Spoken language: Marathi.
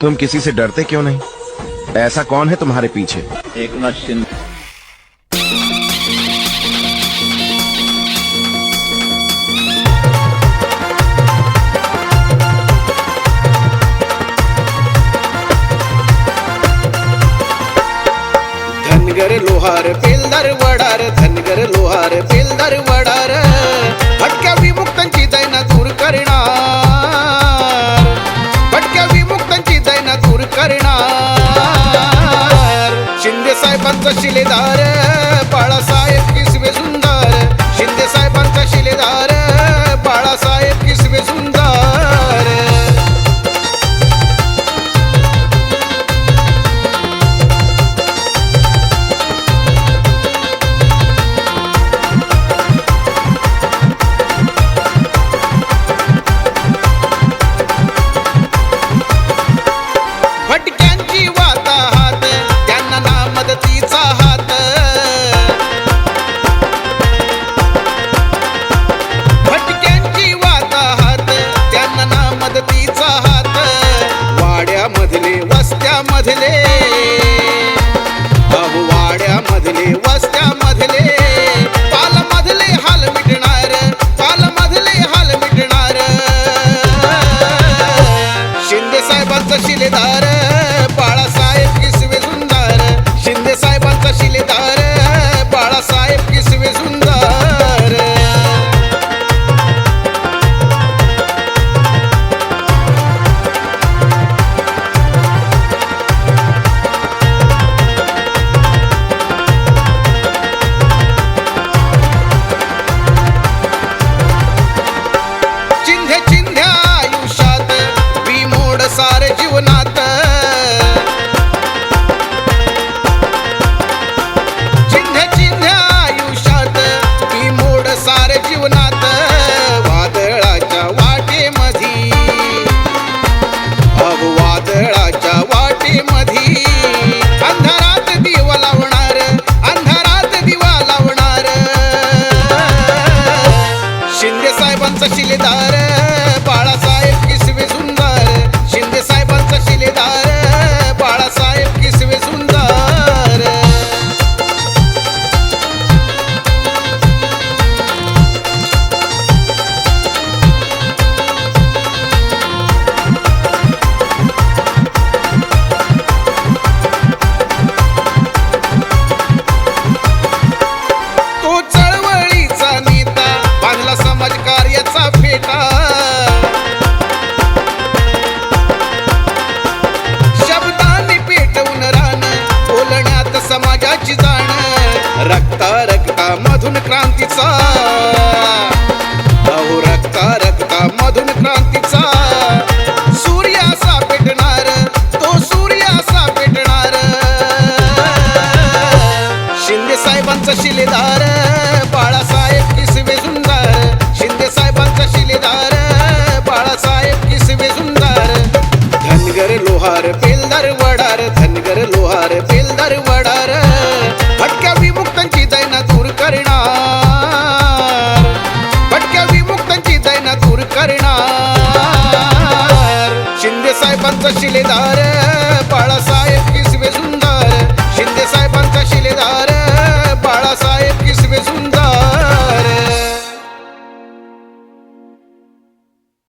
तुम किसी से डरते क्यों नहीं? ऐसा कौन है तुम्हारे पीछे? एकनाथ शिंदे। धनगर लोहार वडार, धनगर करणार. शिंदे साहेबांचा शिलेदार. கையிலே தார सार जीवनात रक्ता रक्ता मधून क्रांतीचा. अहो रक्ता रक्ता मधून क्रांतीचा. सूर्य असा पेटणार तो सूर्य असा पेटणार. शिंदे साहेबांचा शिलेदार बाळासाहेब किसवे सुंदर शिंदे साहेबांचा शिलेदार बाळासाहेब किसवे सुंदर धनगर लोहार पेलदार वडार धनगर लोहार पेलदार वडार. कशिलेदार